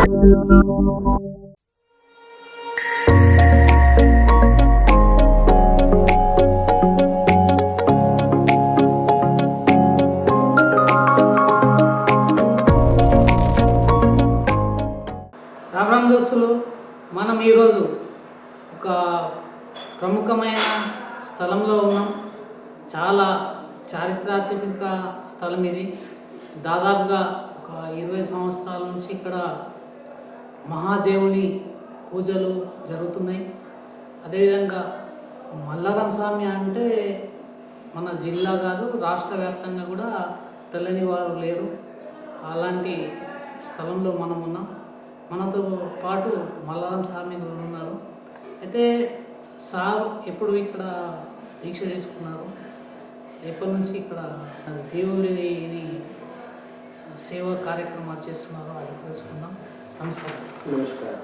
రామరామ్ దోస్తులు మనం ఈరోజు ఒక ప్రముఖమైన స్థలంలో ఉన్నాం. చాలా చారిత్రాత్మక స్థలం ఇది. దాదాపుగా ఒక ఇరవై సంవత్సరాల నుంచి ఇక్కడ మహాదేవుని పూజలు జరుగుతున్నాయి. అదేవిధంగా మల్లారం స్వామి అంటే మన జిల్లా కాదు రాష్ట్ర వ్యాప్తంగా కూడా తెల్లని వారు లేరు. అలాంటి స్థలంలో మనం ఉన్నాం. మనతో పాటు మల్లారం స్వామి గారు ఉన్నారు. అయితే సార్ ఎప్పుడు ఇక్కడ దీక్ష చేసుకున్నారు ఎప్పటి నుంచి ఇక్కడ దేవుడిని సేవా కార్యక్రమాలు చేస్తున్నారో అది తెలుసుకుందాం. నమస్కారం. నమస్కారం.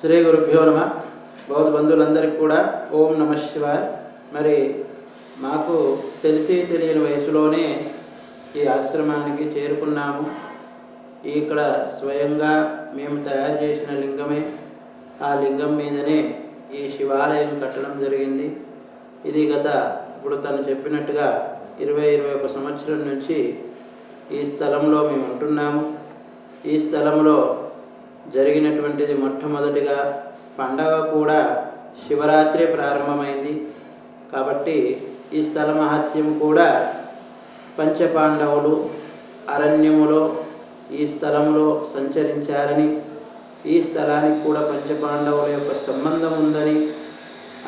శ్రీ గురుభ్యో నమ. బౌద్ధ బంధువులందరికీ కూడా ఓం నమ శివాయ. మరి మాకు తెలిసి తెలియని వయసులోనే ఈ ఆశ్రమానికి చేరుకున్నాము. ఇక్కడ స్వయంగా మేము తయారు చేసిన లింగమే. ఆ లింగం మీదనే ఈ శివాలయం కట్టడం జరిగింది. ఇది గత ఇప్పుడు తను చెప్పినట్టుగా ఇరవై ఇరవై ఒక సంవత్సరం నుంచి ఈ స్థలంలో మేము ఉంటున్నాము. ఈ స్థలంలో జరిగినటువంటిది మొట్టమొదటిగా పండగ కూడా శివరాత్రి ప్రారంభమైంది. కాబట్టి ఈ స్థల మహత్యం కూడా పంచపాండవులు అరణ్యములో ఈ స్థలంలో సంచరించారని ఈ స్థలానికి కూడా పంచపాండవుల యొక్క సంబంధం ఉందని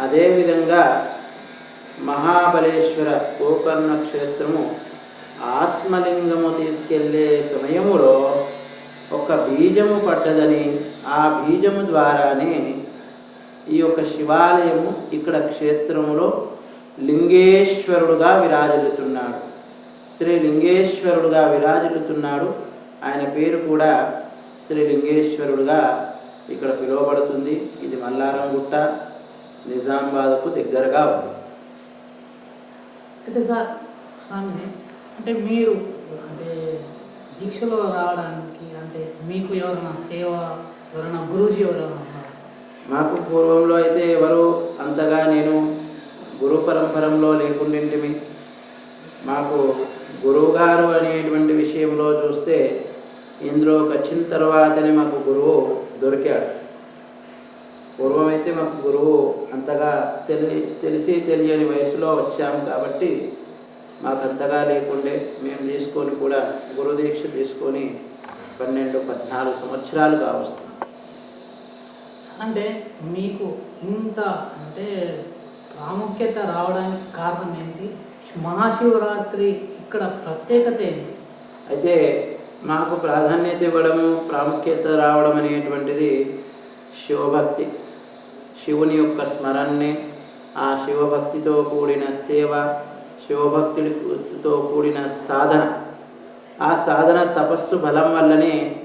అదేవిధంగా మహాబలేశ్వర గోకర్ణ క్షేత్రము ఆత్మలింగము తీసుకెళ్ళే సమయములో ఒక బీజము పడ్డదని ఆ బీజము ద్వారానే ఈ యొక్క శివాలయము ఇక్కడ క్షేత్రములో లింగేశ్వరుడుగా విరాజిల్లుతున్నాడు. శ్రీ లింగేశ్వరుడుగా విరాజిల్లుతున్నాడు. ఆయన పేరు కూడా శ్రీ లింగేశ్వరుడుగా ఇక్కడ పిలువబడుతుంది. ఇది మల్లారంగుట్ట నిజామాబాద్కు దగ్గరగా ఉంది. అయితే సార్ స్వామిజీ అంటే మీరు అంటే దీక్షలో రావడానికి అంటే మీకు ఎవరైనా సేవ ఎవరైనా గురూజీ ఎవరైనా మాకు పూర్వంలో అయితే ఎవరు అంతగా నేను గురు పరంపరంలో లేకుండింటిమి. మాకు గురువుగారు అనేటువంటి విషయంలో చూస్తే ఇందులోకి వచ్చిన తర్వాతనే మాకు గురువు దొరికాడు. పూర్వం అయితే మాకు గురువు అంతగా తెలి తెలిసి తెలియని వయసులో వచ్చాము కాబట్టి మాకు అంతగా లేకుండే మేము తీసుకొని కూడా గురు దీక్ష తీసుకొని పన్నెండు పద్నాలుగు సంవత్సరాలు కావస్తుంది అంటే మీకు ఇంత అంటే ప్రాముఖ్యత రావడానికి కారణం ఏంటి? మహాశివరాత్రి ఇక్కడ ప్రత్యేకత ఏంటి? అయితే మాకు ప్రాధాన్యత ఇవ్వడము ప్రాముఖ్యత రావడం అనేటువంటిది శివభక్తి. శివుని యొక్క స్మరణని ఆ శివభక్తితో కూడిన సేవ శివభక్తుడితో కూడిన సాధన. ఆ సాధన తపస్సు బలం వల్లనే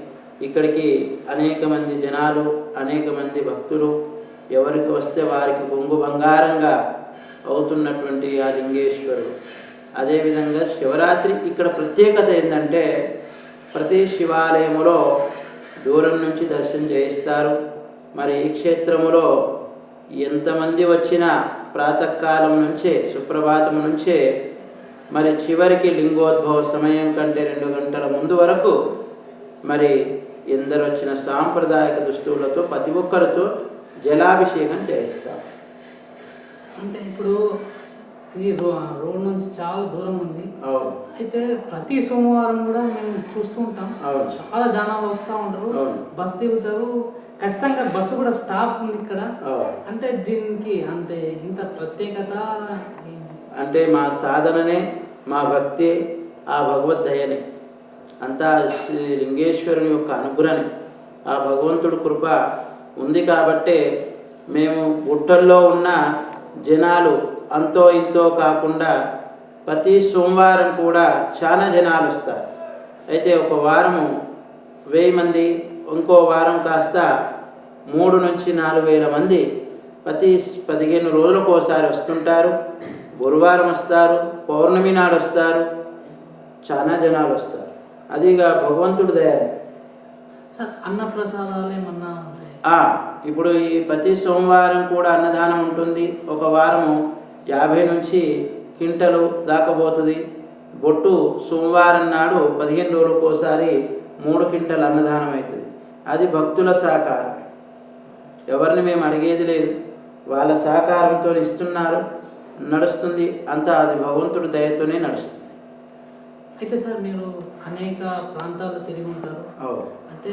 ఇక్కడికి అనేక మంది జనాలు అనేక మంది భక్తులు ఎవరికి వస్తే వారికి కొంగు బంగారంగా అవుతున్నటువంటి ఆ లింగేశ్వరుడు. అదేవిధంగా శివరాత్రి ఇక్కడ ప్రత్యేకత ఏంటంటే ప్రతి శివాలయములో దూరం నుంచి దర్శనం చేయిస్తారు. మరి ఈ క్షేత్రములో ఎంతమంది వచ్చినా ప్రాతకాలం నుంచే సుప్రభాతం నుంచే మరి చివరికి లింగోద్భవ సమయం కంటే రెండు గంటల ముందు వరకు మరి ఎందరు వచ్చిన సాంప్రదాయక దుస్తువులతో ప్రతి ఒక్కరితో జలాభిషేకం చేయిస్తారు అంటే ఇప్పుడు ఈ రోడ్ నుంచి చాలా దూరం ఉంది. అయితే ప్రతి సోమవారం కూడా మేము చూస్తూ ఉంటాం. చాలా జనాలు వస్తూ ఉంటారు. బస్ దిగుతారు. ఖచ్చితంగా బస్సు కూడా స్టాప్ ఉంది ఇక్కడ. అంటే దీనికి అంతే ఇంత ప్రత్యేకత? అంటే మా సాధననే మా భక్తి ఆ భగవద్దయనే అంతా శ్రీ లింగేశ్వరుని యొక్క అనుగ్రహం ఆ భగవంతుడి కృప ఉంది కాబట్టే మేము గుట్టల్లో ఉన్న జనాలు అంతో ఇంతో కాకుండా ప్రతి సోమవారం కూడా చాలా జనాలు వస్తారు. అయితే ఒక వారము వెయ్యి మంది ఇంకో వారం కాస్త మూడు నుంచి నాలుగు వేల మంది ప్రతి పదిహేను రోజులకు ఒకసారి వస్తుంటారు. గురువారం వస్తారు పౌర్ణమి నాడు వస్తారు చాలా జనాలు వస్తారు అదిగా భగవంతుడి దయ. సార్ అన్నప్రసాదాలు ఏమన్నా ఇప్పుడు ఈ ప్రతి సోమవారం కూడా అన్నదానం ఉంటుంది. ఒక వారము యాభై నుంచి క్వింటలు దాకపోతుంది బొట్టు సోమవారం నాడు పదిహేను రోజులకు ఒకసారి మూడు క్వింటల్ అన్నదానం అవుతుంది అది భక్తుల సహకారం. ఎవరిని మేము అడిగేది లేదు. వాళ్ళ సహకారంతో ఇస్తున్నారు. నడుస్తుంది అంతా అది భగవంతుడి దయతోనే నడుస్తుంది. అయితే సార్ మీరు అనేక ప్రాంతాల్లో తిరిగి ఉంటారు. అంటే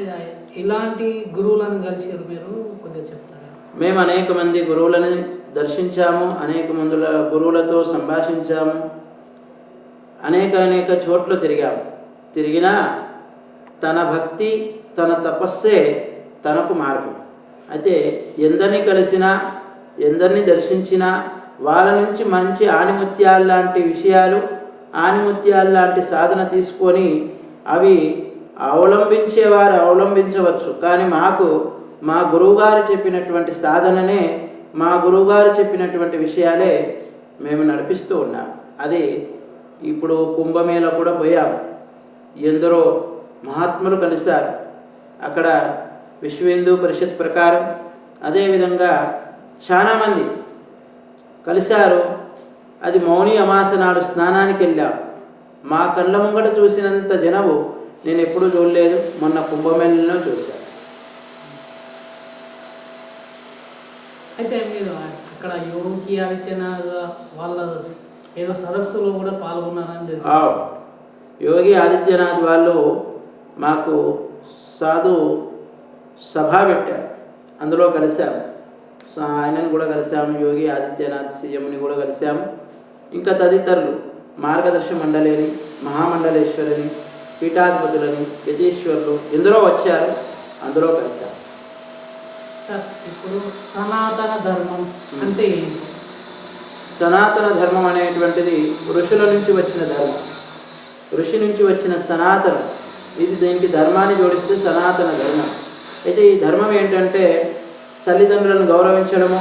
ఇలాంటి గురువులను కలిసారు మీరు కొద్దిగా చెప్తారా? మేము అనేక మంది గురువులను దర్శించాము అనేక మందుల గురువులతో సంభాషించాము అనేక అనేక చోట్ల తిరిగాము. తిరిగినా తన భక్తి తన తపస్సే తనకు మార్గం. అయితే ఎందరిని కలిసినా ఎందరిని దర్శించినా వాళ్ళ నుంచి మంచి ఆనిముత్యాలు లాంటి విషయాలు ఆనిముత్యాలు లాంటి సాధన తీసుకొని అవి అవలంబించేవారు అవలంబించవచ్చు. కానీ మాకు మా గురువుగారు చెప్పినటువంటి సాధననే మా గురువుగారు చెప్పినటువంటి విషయాలే మేము నడిపిస్తూ ఉన్నాం. అది ఇప్పుడు కుంభమేళ కూడా పోయాం ఎందరో మహాత్ములు కలిశారు. అక్కడ విశ్వ హిందూ పరిషత్ ప్రకారం అదేవిధంగా చాలామంది కలిశారు. అది మౌని అమాస నాడు స్నానానికి వెళ్ళాం మా కళ్ళ ముంగట చూసినంత జనము నేను ఎప్పుడూ చూడలేదు. మొన్న కుంభమేళలో చూశాను అయితే మీరు అక్కడ యోగి ఆదిత్యనాథ్ వాళ్ళ ఏదో సరస్సులో కూడా పాల్గొన్నారని తెలుసు. యోగి ఆదిత్యనాథ్ వాళ్ళు మాకు సాధు సభ పెట్టారు. అందులో కలిశాము సో ఆయనను కూడా కలిశాము యోగి ఆదిత్యనాథ్ సీఎంని కూడా కలిశాము. ఇంకా తదితరులు మార్గదర్శి మండలిని మహామండలేశ్వరిని పీఠాధిపతులని యతీశ్వరులు ఎందరో వచ్చారు అందులో కలిశాము సార్ ఇప్పుడు సనాతన ధర్మం అంటే సనాతన ధర్మం అనేటువంటిది ఋషుల నుంచి వచ్చిన ధర్మం. ఋషి నుంచి వచ్చిన సనాతనం ఇది దీనికి ధర్మాన్ని జోడిస్తే సనాతన ధర్మం. అయితే ఈ ధర్మం ఏంటంటే తల్లిదండ్రులను గౌరవించడము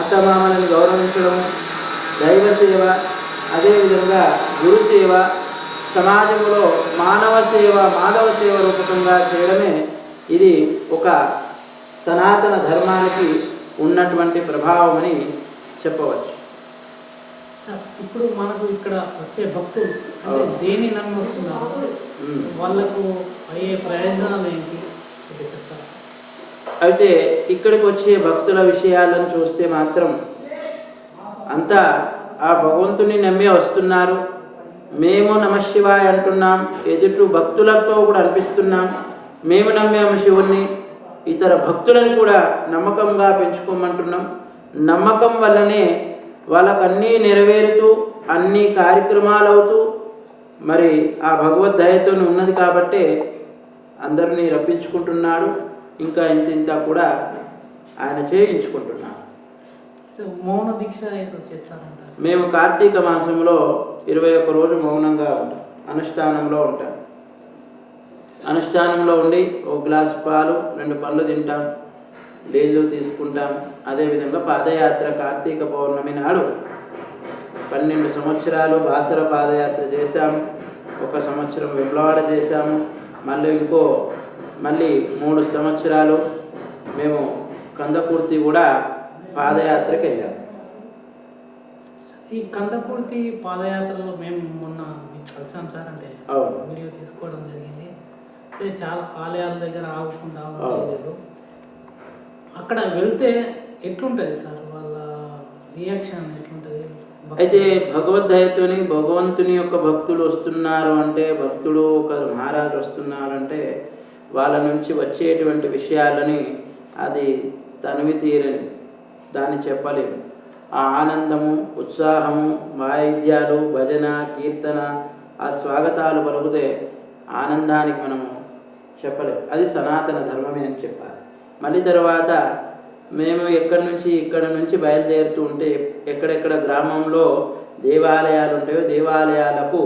అత్తమామలను గౌరవించడము దైవ సేవ అదేవిధంగా గురు సేవ సమాజంలో మానవ సేవ మాధవ సేవ రూపకంగా చేయడమే ఇది ఒక సనాతన ధర్మానికి ఉన్నటువంటి ప్రభావం అని చెప్పవచ్చు సార్ ఇప్పుడు మనకు ఇక్కడ వచ్చే భక్తులు అంటే. దేని నమ్మి వస్తున్నారు. వాళ్ళకు అయ్యే ప్రయోజనాలు ఏంటి చెప్తారా అయితే ఇక్కడికి వచ్చే భక్తుల విషయాలను చూస్తే మాత్రం అంతా ఆ భగవంతుని నమ్మి వస్తున్నారు. మేము నమశివాయ అంటున్నాం. ఎదుటి భక్తులతో కూడా అనిపిస్తున్నాం మేము నమ్మాము శివుణ్ణి. ఇతర భక్తులను కూడా నమ్మకంగా పెంచుకోమంటున్నాం. నమ్మకం వల్లనే వాళ్ళకన్నీ నెరవేరుతూ అన్ని కార్యక్రమాలు అవుతూ మరి ఆ భగవద్దయతో ఉన్నది కాబట్టే అందరినీ రప్పించుకుంటున్నాడు. ఇంకా ఇంత ఇంత కూడా ఆయన చేయించుకుంటున్నాడు అయితే మౌన దీక్ష. మేము కార్తీక మాసంలో ఇరవై ఒక్క రోజు మౌనంగా ఉంటాం. అనుష్ఠానంలో ఉంటాం. అనుష్ఠానంలో ఉండి ఒక గ్లాస్ పాలు రెండు పళ్ళు తింటాం. నీళ్ళు తీసుకుంటాం. అదేవిధంగా పాదయాత్ర కార్తీక పౌర్ణమి నాడు పన్నెండు సంవత్సరాలు బాసర పాదయాత్ర చేశాము ఒక సంవత్సరం వెమ్లవాడ చేశాము. మళ్ళీ ఇంకో మళ్ళీ మూడు సంవత్సరాలు మేము కందకుర్తి కూడా పాదయాత్రకి వెళ్ళాము ఈ కందకుర్తి పాదయాత్రలో మేము మొన్న మీకు కలిసాం సార్ అంటే వీడియో తీసుకోవడం జరిగింది. అంటే చాలా ఆలయాల దగ్గర ఆగకుండా. లేదు అక్కడ వెళ్తే ఎట్లుంటుంది సార్? వాళ్ళ రియాక్షన్ ఎట్లుంటుంది? అయితే భగవద్గీతని భగవంతుని యొక్క భక్తులు వస్తున్నారు అంటే భక్తుడు ఒక మహారాజు వస్తున్నారు అంటే వాళ్ళ నుంచి వచ్చేటువంటి విషయాలని అది తనివి తీరని దాన్ని చెప్పలేము. ఆ ఆనందము ఉత్సాహము వాయిద్యాలు భజన కీర్తన ఆ స్వాగతాలు పలుకుతే ఆనందానికి మనము చెప్పలేము. అది సనాతన ధర్మమే అని చెప్పాలి. మళ్ళీ తర్వాత మేము ఎక్కడి నుంచి ఇక్కడ నుంచి బయలుదేరుతూ ఉంటే ఎక్కడెక్కడ గ్రామంలో దేవాలయాలు ఉంటాయో దేవాలయాలకు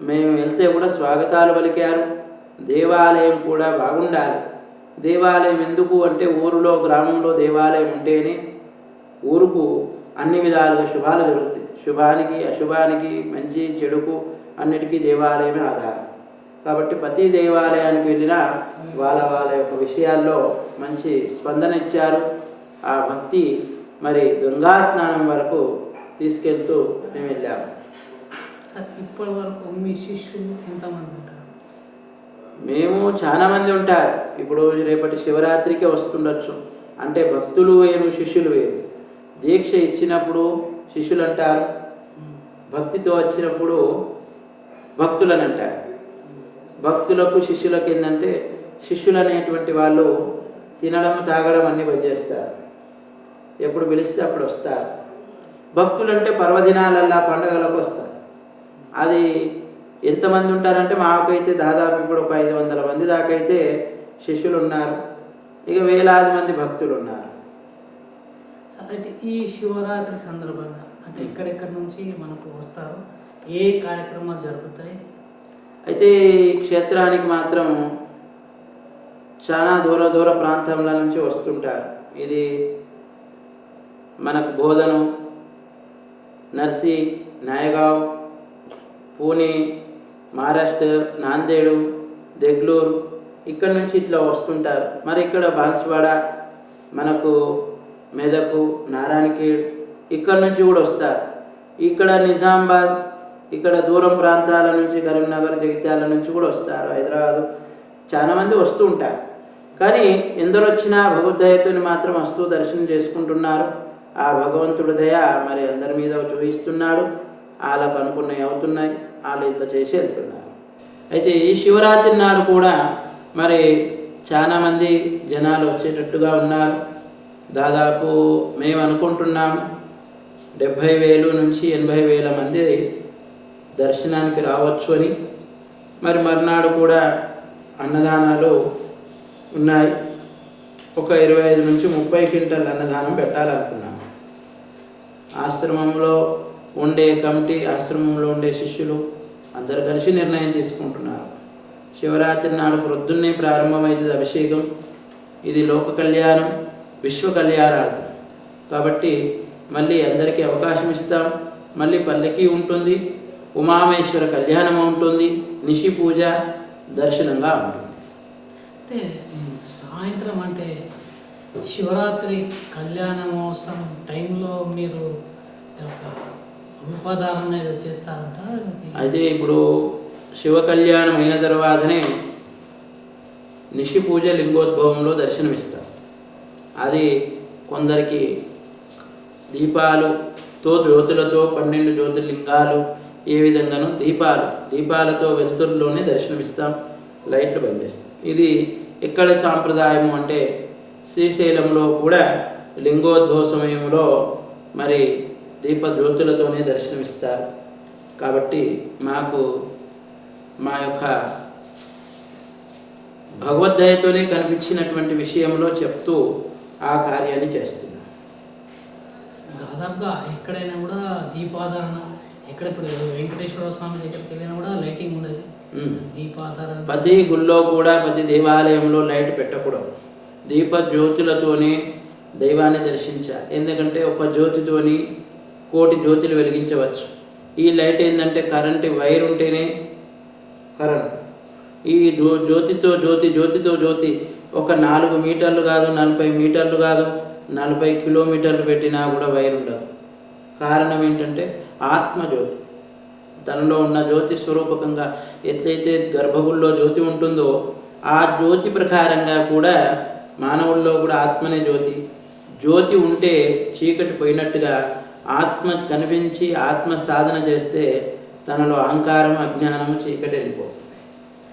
మేము వెళ్తే కూడా స్వాగతాలు పలికారు. దేవాలయం కూడా బాగుండాలి. దేవాలయం ఎందుకు అంటే ఊరిలో గ్రామంలో దేవాలయం ఉంటేనే ఊరుకు అన్ని విధాలుగా శుభాలు జరుగుతాయి. శుభానికి అశుభానికి మంచి చెడుకు అన్నిటికీ దేవాలయమే ఆధారం. కాబట్టి ప్రతి దేవాలయానికి వెళ్ళినా వాళ్ళ వాళ్ళ యొక్క విషయాల్లో మంచి స్పందన ఇచ్చారు. ఆ భక్తి మరి గంగా స్నానం వరకు తీసుకెళ్తూ మేము వెళ్ళాము. సార్ ఇప్పటి వరకు మీ శిష్యులు ఎంతమంది ఉంటారు? మేము చాలామంది ఉంటారు. ఇప్పుడు రేపటి శివరాత్రికి వస్తుండొచ్చు. అంటే భక్తులు వేరు శిష్యులు వేరు. దీక్ష ఇచ్చినప్పుడు శిష్యులు అంటారు. భక్తితో వచ్చినప్పుడు భక్తులని అంటారు. భక్తులకు శిష్యులకు ఏంటంటే శిష్యులు అనేటువంటి వాళ్ళు తినడం తాగడం అన్నీ పనిచేస్తారు ఎప్పుడు పిలిస్తే అప్పుడు వస్తారు. భక్తులు అంటే పర్వదినాలల్లా పండగలకు వస్తారు. అది ఎంతమంది ఉంటారంటే మాకైతే దాదాపు ఇప్పుడు ఒక ఐదు వందల మంది దాకా అయితే శిష్యులు ఉన్నారు ఇక వేలాది మంది భక్తులు ఉన్నారు అంటే ఈ శివరాత్రి సందర్భంగా అంటే ఎక్కడెక్కడి నుంచి మనకు వస్తారు? ఏ కార్యక్రమాలు జరుగుతాయి? అయితే ఈ క్షేత్రానికి మాత్రం చాలా దూర దూర ప్రాంతాల నుంచి వస్తుంటారు. ఇది మనకు బోధను నర్సి నాయగావ్ పూణే మహారాష్ట్ర నాందేడు దెగ్లూరు ఇక్కడ నుంచి ఇట్లా వస్తుంటారు. మరి ఇక్కడ బాన్స్వాడ మనకు మెదకు నారాయణఖేడ్ ఇక్కడ నుంచి కూడా వస్తారు. ఇక్కడ నిజామాబాద్ ఇక్కడ దూరం ప్రాంతాల నుంచి కరీంనగర్ జగిత్యాల నుంచి కూడా వస్తారు. హైదరాబాద్ చాలామంది వస్తూ ఉంటారు. కానీ ఎందరు వచ్చినా భగవద్దయతో మాత్రం వస్తూ దర్శనం చేసుకుంటున్నారు. ఆ భగవంతుడి దయ మరి అందరి మీద చూపిస్తున్నాడు. వాళ్ళకు అనుకున్నవి అవుతున్నాయి. వాళ్ళు ఇంత చేసి వెళ్తున్నారు. అయితే ఈ శివరాత్రి నాడు కూడా మరి చాలామంది జనాలు వచ్చేటట్టుగా ఉన్నారు. దాదాపు మేము అనుకుంటున్నాము డెబ్భై వేలు నుంచి ఎనభై వేల మంది దర్శనానికి రావచ్చు అని. మరి మర్నాడు కూడా అన్నదానాలు ఉన్నాయి. ఒక ఇరవై ఐదు నుంచి ముప్పై క్వింటల్ అన్నదానం పెట్టాలనుకున్నాము. ఆశ్రమంలో ఉండే కమిటీ ఆశ్రమంలో ఉండే శిష్యులు అందరు కలిసి నిర్ణయం తీసుకుంటున్నారు శివరాత్రి నాడు ప్రొద్దున్నే ప్రారంభమవుతుంది అభిషేకం. ఇది లోక కళ్యాణం విశ్వ కళ్యాణార్థం. కాబట్టి మళ్ళీ అందరికీ అవకాశం ఇస్తాం. మళ్ళీ పల్లకి ఉంటుంది ఉమామేశ్వర కళ్యాణం ఉంటుంది నిషి పూజ దర్శనంగా ఉంటుంది. అయితే సాయంత్రం అంటే శివరాత్రి కళ్యాణ మహోత్సవం టైంలో మీరు ఒక రూపధారణ చేస్తారంట. అయితే ఇప్పుడు శివ కళ్యాణం అయిన తర్వాతనే నిషి పూజ లింగోద్భవంలో దర్శనమిస్తారు. అది కొందరికి దీపాలుతో జ్యోతులతో పన్నెండు జ్యోతిర్లింగాలు ఏ విధంగానో దీపాలు దీపాలతో వెలుతురులోనే దర్శనమిస్తాం లైట్లు బంద్ ఇది ఎక్కడ సాంప్రదాయము అంటే శ్రీశైలంలో కూడా లింగోద్భవ సమయంలో మరి దీప జ్యోతులతోనే దర్శనమిస్తారు. కాబట్టి మాకు మా యొక్క భగవద్దయతోనే కనిపించినటువంటి విషయంలో చెప్తూ ఆ కార్యాన్ని చేస్తున్నాం దాదాపుగా ఎక్కడైనా కూడా దీపాధారణ ఎక్కడ ఇప్పుడు వెంకటేశ్వర స్వామి దగ్గరికి వెళ్ళినా కూడా లైటింగ్ ఉండదు. దీపాధారణ ప్రతి గుళ్ళో కూడా ప్రతి దేవాలయంలో లైట్ పెట్టకూడదు. దీప జ్యోతులతోనే దైవాన్ని దర్శించాలి. ఎందుకంటే ఒక జ్యోతితోని కోటి జ్యోతులు వెలిగించవచ్చు. ఈ లైట్ ఏంటంటే కరెంటు వైర్ ఉంటేనే కరెంట్. ఈ జ్యో- జ్యోతితో జ్యోతి జ్యోతితో జ్యోతి ఒక నాలుగు మీటర్లు కాదు నలభై మీటర్లు కాదు నలభై కిలోమీటర్లు పెట్టినా కూడా వైర్ ఉండదు. కారణం ఏంటంటే ఆత్మజ్యోతి. తనలో ఉన్న జ్యోతి స్వరూపకంగా ఎట్లయితే గర్భగుల్లో జ్యోతి ఉంటుందో ఆ జ్యోతి ప్రకారంగా కూడా మానవుల్లో కూడా ఆత్మనే జ్యోతి. జ్యోతి ఉంటే చీకటి పోయినట్టుగా ఆత్మ కనిపించి ఆత్మ సాధన చేస్తే తనలో అహంకారం అజ్ఞానము చీకటి వెళ్ళిపోతుంది.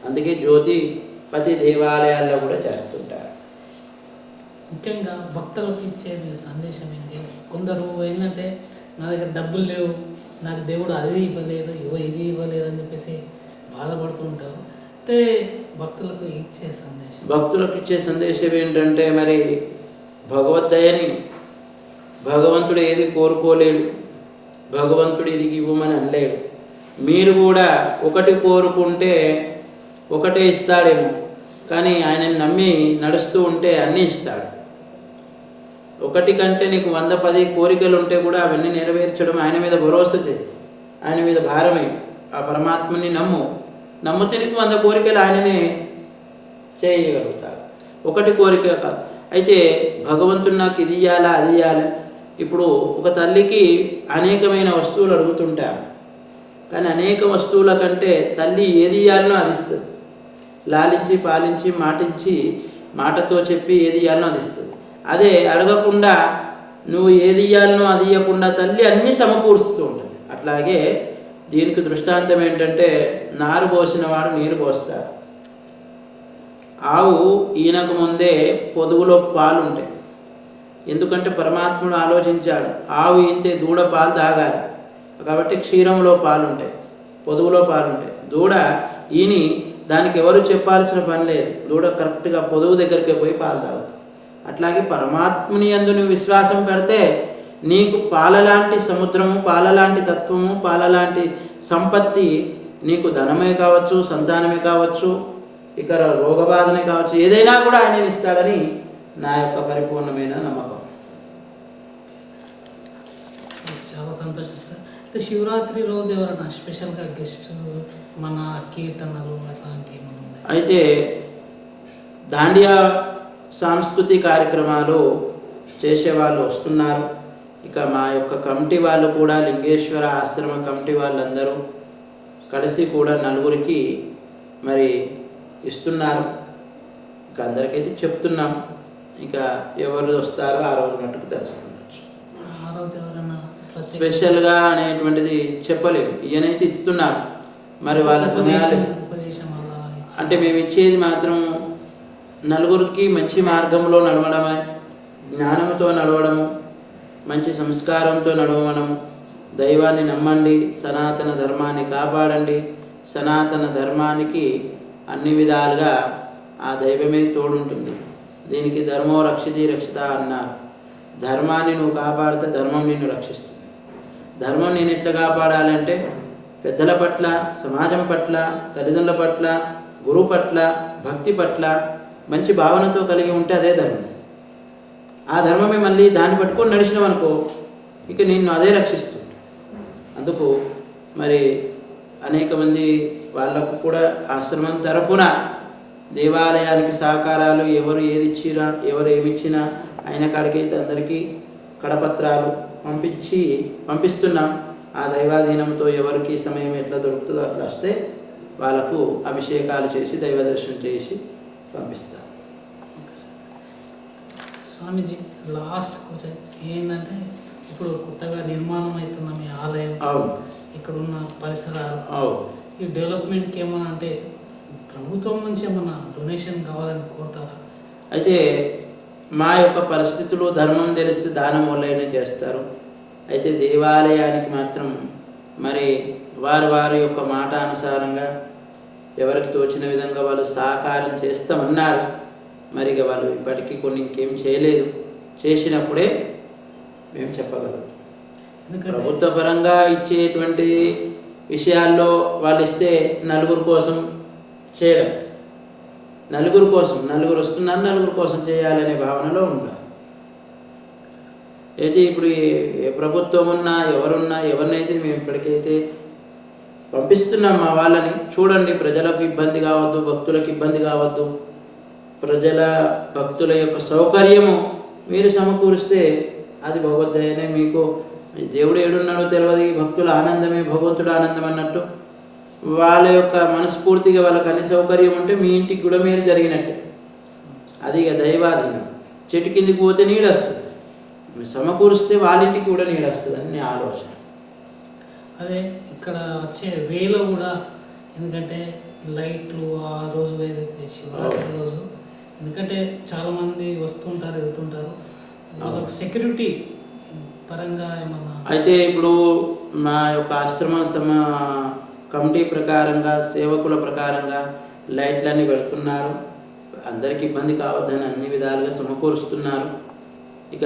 అందుకే జ్యోతి ప్రతి దేవాలయాల్లో కూడా చేస్తుంటారు. ముఖ్యంగా భక్తులకు ఇచ్చే సందేశం ఏంటి? కొందరు ఏంటంటే నా దగ్గర డబ్బులు లేవు నాకు దేవుడు అది ఇవ్వలేదు ఇవ్వ ఇది ఇవ్వలేదు అని చెప్పేసి బాధపడుతూ ఉంటారు. అయితే భక్తులకు ఇచ్చే సందేశం? భక్తులకు ఇచ్చే సందేశం ఏంటంటే మరి భగవద్దయని భగవంతుడు ఏది కోరుకోలేడు భగవంతుడు ఇది ఇవ్వమని అనలేడు. మీరు కూడా ఒకటి కోరుకుంటే ఒకటే ఇస్తాడేమో కానీ ఆయనని నమ్మి నడుస్తూ ఉంటే అన్నీ ఇస్తాడు. ఒకటి కంటే నీకు వంద పది కోరికలు ఉంటే కూడా అవన్నీ నెరవేర్చడం ఆయన మీద భరోసా చేయి. ఆయన మీద భారమే. ఆ పరమాత్మని నమ్ము. నమ్ముతునికి వంద కోరికలు ఆయననే చేయగలుగుతాడు. ఒకటి కోరిక కాదు. అయితే భగవంతుడు నాకు ఇది ఇయ్యాలా అది ఇయ్యాలా? ఇప్పుడు ఒక తల్లికి అనేకమైన వస్తువులు అడుగుతుంటాం కానీ అనేక వస్తువుల కంటే తల్లి ఏది ఇయ్యాలనో అది ఇస్తుంది. లాలించి పాలించి మాటించి మాటతో చెప్పి ఏది ఇయ్యాలనో అది ఇస్తుంది. అదే అడగకుండా నువ్వు ఏది ఇయ్యాలనో అది ఇవ్వకుండా తల్లి అన్నీ సమకూరుస్తూ ఉంటుంది. అట్లాగే దీనికి దృష్టాంతం ఏంటంటే నారు పోసిన వాడు నీరు పోస్తాడు. ఆవు ఈయనకు ముందే పొదుగులో పాలు ఉంటాయి ఎందుకంటే పరమాత్ముడు ఆలోచించాడు ఆవు ఇంతే దూడ పాలు తాగాలి. కాబట్టి క్షీరంలో పాలు ఉంటాయి పాలుంటాయి. పాలు ఉంటాయి దూడ ఈని దానికి ఎవరు చెప్పాల్సిన పని లేదు. దూడ కరెక్ట్గా పొదువు దగ్గరికి పోయి పాలు తాగుతుంది. అట్లాగే పరమాత్ముని అందు నువ్వు విశ్వాసం పెడితే నీకు పాలలాంటి సముద్రము పాలలాంటి తత్వము పాలలాంటి సంపత్తి నీకు ధనమే కావచ్చు సంతానమే కావచ్చు ఇక రోగబాధనే కావచ్చు ఏదైనా కూడా ఆయన ఇస్తాడని నా యొక్క పరిపూర్ణమైన నమ్మకం. చాలా సంతోషం సార్. అయితే శివరాత్రి రోజు ఎవరైనా స్పెషల్గా గెస్ట్ మన కీర్తనలు అట్లాంటివి ఉన్నాయి? అయితే దాండియా సాంస్కృతిక కార్యక్రమాలు చేసేవాళ్ళు వస్తున్నారు. ఇక మా యొక్క కమిటీ వాళ్ళు కూడా లింగేశ్వర ఆశ్రమ కమిటీ వాళ్ళందరూ కలిసి కూడా నలుగురికి మరి ఇస్తున్నారు. ఇక అందరికైతే చెప్తున్నాం. ఇక ఎవరు వస్తారో ఆ రోజు మటుకు తెలుస్తుండొచ్చు ఆ రోజు ఎవరైనా ప్రత్యేక స్పెషల్గా అనేటువంటిది చెప్పలేము ఈయనైతే ఇస్తున్నాం మరి వాళ్ళ సమయాలు? అంటే మేము ఇచ్చేది మాత్రం నలుగురికి మంచి మార్గంలో నడవడమే జ్ఞానంతో నడవడము మంచి సంస్కారంతో నడవడం దైవాన్ని నమ్మండి సనాతన ధర్మాన్ని కాపాడండి. సనాతన ధర్మానికి అన్ని విధాలుగా ఆ దైవమే తోడుంటుంది. దీనికి ధర్మో రక్షితి రక్షిత అన్నారు. ధర్మాన్ని నువ్వు కాపాడితే ధర్మం నిన్ను రక్షిస్తుంది. ధర్మం నేను ఎట్లా కాపాడాలంటే పెద్దల పట్ల సమాజం పట్ల తల్లిదండ్రుల పట్ల గురువు పట్ల భక్తి పట్ల మంచి భావనతో కలిగి ఉంటే అదే ధర్మం. ఆ ధర్మమే మళ్ళీ దాన్ని పట్టుకొని నడిచినాం అనుకో ఇక నిన్ను అదే రక్షిస్తుంది. అందుకు మరి అనేక మంది వాళ్ళకు కూడా ఆశ్రమం తరపున దేవాలయానికి సహకారాలు ఎవరు ఏది ఇచ్చినా ఎవరు ఏమిచ్చినా ఆయన కాడికైతే అందరికీ కడపత్రాలు పంపించి పంపిస్తున్నాం. ఆ దైవాధీనంతో ఎవరికి సమయం ఎట్లా దొరుకుతుందో అట్లా వస్తే వాళ్ళకు అభిషేకాలు చేసి దైవ దర్శనం చేసి పంపిస్తాం. స్వామీజీ లాస్ట్ క్వశ్చన్ ఏంటంటే ఇప్పుడు కొత్తగా నిర్మాణం అవుతున్న మీ ఆలయం ఇక్కడ ఉన్న పరిసరాలు ఈ డెవలప్మెంట్కి ఏమన్నా అంటే ప్రభుత్వం నుంచి ఏమన్నా డొనేషన్ కావాలని కోరుతారా? అయితే మా యొక్క పరిస్థితులు ధర్మం తెలిస్తే దానం వల్లైనా చేస్తారు. అయితే దేవాలయానికి మాత్రం మరి వారి వారి యొక్క మాట అనుసారంగా ఎవరికి తోచిన విధంగా వాళ్ళు సహకారం చేస్తామన్నారు. మరి ఇక వాళ్ళు ఇప్పటికీ కొన్ని ఇంకేం చేయలేదు. చేసినప్పుడే మేము చెప్పగలుగుతాం. ప్రభుత్వ పరంగా ఇచ్చేటువంటి విషయాల్లో వాళ్ళు ఇస్తే నలుగురు కోసం చేయడం. నలుగురు కోసం నలుగురు వస్తున్నారు నలుగురు కోసం చేయాలనే భావనలో ఉంటారు అయితే ఇప్పుడు ఏ- ఏ ప్రభుత్వం ఉన్నా ఎవరున్నా ఎవరినైతే మేము ఇప్పటికైతే పంపిస్తున్నాం మా వాళ్ళని చూడండి ప్రజలకు ఇబ్బంది కావద్దు భక్తులకు ఇబ్బంది కావద్దు. ప్రజల భక్తుల యొక్క సౌకర్యము మీరు సమకూరిస్తే అది భగవద్దయనే మీకు దేవుడు ఏడున్నాడో తెలియదు భక్తుల ఆనందమే భగవంతుడు ఆనందం అన్నట్టు. వాళ్ళ యొక్క మనస్ఫూర్తిగా వాళ్ళకి అన్ని సౌకర్యం ఉంటే మీ ఇంటికి కూడా మీరు జరిగినట్టే. అది ఇక దైవాధీనం. చెట్టు కిందికి పోతే నీడ వస్తుంది మీరు సమకూరిస్తే వాళ్ళ ఇంటికి కూడా నీడ వస్తుంది అని ఆలోచన. అదే ఇక్కడ వచ్చే వేలో కూడా ఎందుకంటే లైట్లు ఆ రోజు ఏదైతే శివరాత్రి రోజు ఎందుకంటే చాలా మంది వస్తుంటారు వెళ్తుంటారు. వాళ్ళకి సెక్యూరిటీ పరంగా ఏమన్నా అయితే ఇప్పుడు మా యొక్క ఆశ్రమ కమిటీ ప్రకారంగా సేవకుల ప్రకారంగా లైట్లన్నీ పెడుతున్నారు. అందరికి ఇబ్బంది కావద్దని అన్ని విధాలుగా సమకూరుస్తున్నారు. ఇక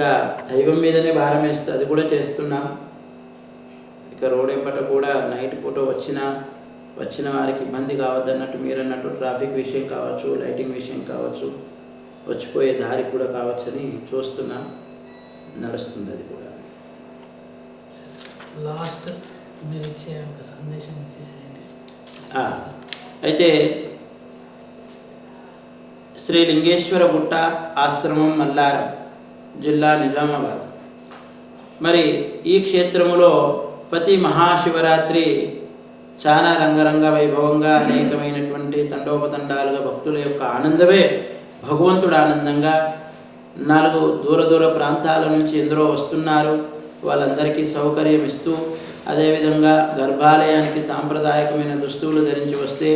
దైవం మీదనే భారం వేస్తూ అది కూడా చేస్తున్నాం. ఇక రోడ్ ఎంపట కూడా నైట్ పూట వచ్చిన వచ్చిన వారికి ఇబ్బంది కావద్దన్నట్టు మీరు అన్నట్టు ట్రాఫిక్ విషయం కావచ్చు లైటింగ్ విషయం కావచ్చు వచ్చిపోయే దారి కూడా కావచ్చని చూస్తున్నా. నడుస్తుంది అది కూడా. లాస్ట్ మీరు ఇచ్చే ఒక సందేశం ఇచ్చేసేయండి అయితే శ్రీ లింగేశ్వర గుట్ట ఆశ్రమం మల్లారం జిల్లా నిజామాబాద్. మరి ఈ క్షేత్రములో ప్రతి మహాశివరాత్రి చాలా రంగరంగ వైభవంగా అనేకమైనటువంటి తండోపతండాలుగా భక్తుల యొక్క ఆనందమే భగవంతుడు ఆనందంగా నాలుగు దూర దూర ప్రాంతాల నుంచి ఎందరో వస్తున్నారు. వాళ్ళందరికీ సౌకర్యం ఇస్తూ అదేవిధంగా గర్భాలయానికి సాంప్రదాయకమైన దుస్తువులు ధరించి వస్తే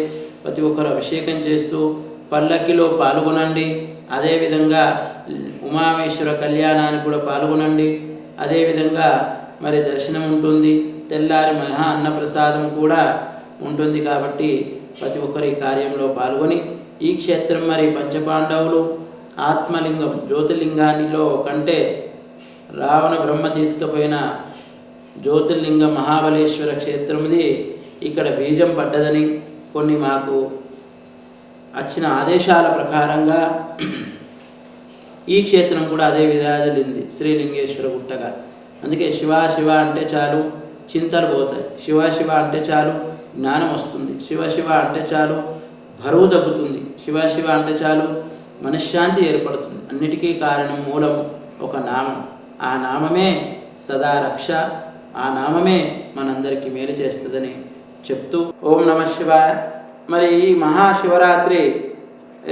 ప్రతి ఒక్కరు అభిషేకం చేస్తూ పల్లకిలో పాల్గొనండి. అదేవిధంగా ఉమామేశ్వర కళ్యాణానికి కూడా పాల్గొనండి. అదేవిధంగా మరి దర్శనం ఉంటుంది. తెల్లారి మహా అన్నప్రసాదం కూడా ఉంటుంది కాబట్టి ప్రతి ఒక్కరు ఈ కార్యంలో పాల్గొని ఈ క్షేత్రం మరి పంచపాండవులు ఆత్మలింగం జ్యోతిర్లింగానిలో కంటే రావణ బ్రహ్మ తీసుకుపోయిన జ్యోతిర్లింగ మహాబలేశ్వర క్షేత్రంది ఇక్కడ బీజం పడ్డదని కొన్ని మాకు వచ్చిన ఆదేశాల ప్రకారంగా ఈ క్షేత్రం కూడా అదే విరాజలింది శ్రీలింగేశ్వర గుట్టగా. అందుకే శివ శివ అంటే చాలు చింతలు పోతాయి. శివ శివ అంటే చాలు జ్ఞానం వస్తుంది. శివ శివ అంటే చాలు బరువు తగ్గుతుంది. శివ శివ అంటే చాలు మనశ్శాంతి ఏర్పడుతుంది. అన్నిటికీ కారణం మూలం ఒక నామం. ఆ నామమే సదా రక్ష ఆ నామమే మనందరికీ మేలు చేస్తుందని చెప్తూ ఓం నమ శివాయ. మరి ఈ మహాశివరాత్రి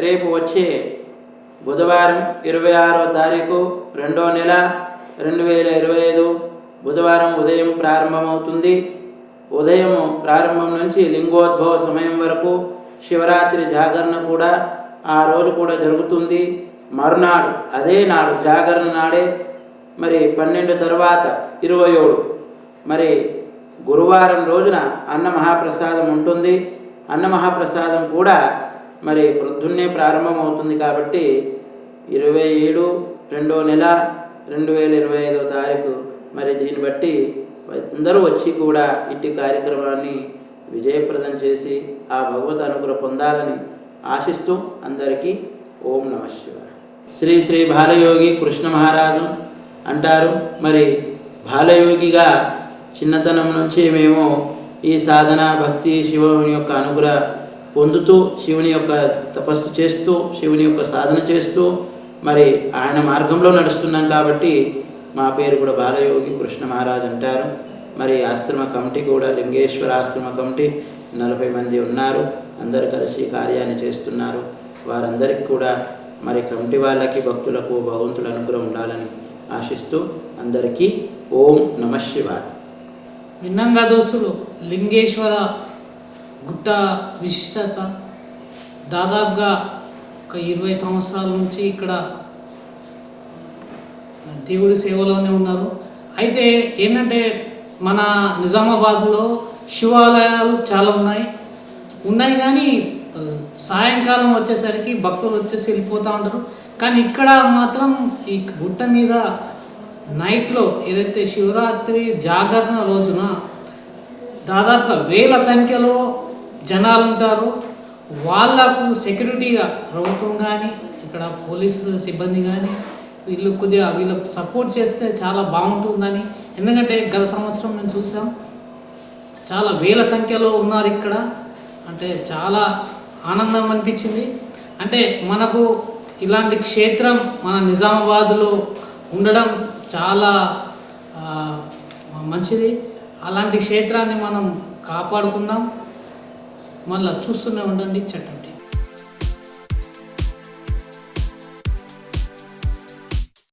రేపు వచ్చే బుధవారం ఇరవై ఆరో తారీఖు రెండో నెల రెండు వేల ఇరవై ఐదు బుధవారం ఉదయం ప్రారంభమవుతుంది. ఉదయం ప్రారంభం నుంచి లింగోద్భవ సమయం వరకు శివరాత్రి జాగరణ కూడా ఆ రోజు కూడా జరుగుతుంది. మరునాడు అదే నాడు జాగరణ నాడే. మరి పన్నెండు తర్వాత ఇరవై ఏడు మరి గురువారం రోజున అన్న మహాప్రసాదం ఉంటుంది. అన్న మహాప్రసాదం కూడా మరి ప్రొద్దున్నే ప్రారంభమవుతుంది కాబట్టి ఇరవై ఏడు రెండో నెల రెండు వేల ఇరవై ఐదో తారీఖు మరి దీన్ని బట్టి అందరూ వచ్చి కూడా ఇట్టి కార్యక్రమాన్ని విజయప్రదం చేసి ఆ భగవత్ అనుగ్రహ పొందాలని ఆశిస్తూ అందరికీ ఓం నమ శివ శ్రీ శ్రీ బాలయోగి కృష్ణ మహారాజు అంటారు. మరి బాలయోగిగా చిన్నతనం నుంచి మేము ఈ సాధన భక్తి శివుని యొక్క అనుగ్రహ పొందుతూ శివుని యొక్క తపస్సు చేస్తూ శివుని యొక్క సాధన చేస్తూ మరి ఆయన మార్గంలో నడుస్తున్నాం కాబట్టి మా పేరు కూడా బాలయోగి కృష్ణ మహారాజ్ అంటారు. మరి ఆశ్రమ కమిటీ కూడా లింగేశ్వర ఆశ్రమ కమిటీ నలభై మంది ఉన్నారు. అందరు కలిసి కార్యాన్ని చేస్తున్నారు. వారందరికీ కూడా మరి కమిటీ వాళ్ళకి భక్తులకు భగవంతుల అనుగ్రహం ఉండాలని ఆశిస్తూ అందరికీ ఓం నమ శివాయ. విన్నంగా దోస్తులు లింగేశ్వర గుట్ట విశిష్టత. దాదాపుగా ఒక ఇరవై సంవత్సరాల నుంచి ఇక్కడ దేవుడి సేవలోనే ఉన్నారు. అయితే ఏంటంటే మన నిజామాబాద్లో శివాలయాలు చాలా ఉన్నాయి. ఉన్నాయి కానీ సాయంకాలం వచ్చేసరికి భక్తులు వచ్చేసి వెళ్ళిపోతూ ఉంటారు. కానీ ఇక్కడ మాత్రం ఈ గుట్ట మీద నైట్లో ఏదైతే శివరాత్రి జాగరణ రోజున దాదాపుగా వేల సంఖ్యలో జనాలు ఉంటారు వాళ్ళకు సెక్యూరిటీగా ప్రభుత్వం కానీ ఇక్కడ పోలీసు సిబ్బంది కానీ వీళ్ళు కొద్దిగా వీళ్ళకు సపోర్ట్ చేస్తే చాలా బాగుంటుందని. ఎందుకంటే గత సంవత్సరం మేము చూసాం చాలా వేల సంఖ్యలో ఉన్నారు ఇక్కడ. అంటే చాలా ఆనందం అనిపించింది. అంటే మనకు ఇలాంటి క్షేత్రం మన నిజామాబాద్లో ఉండడం చాలా మంచిది. అలాంటి క్షేత్రాన్ని మనం కాపాడుకుందాం. మళ్ళీ చూస్తూనే ఉండండి చట్టం.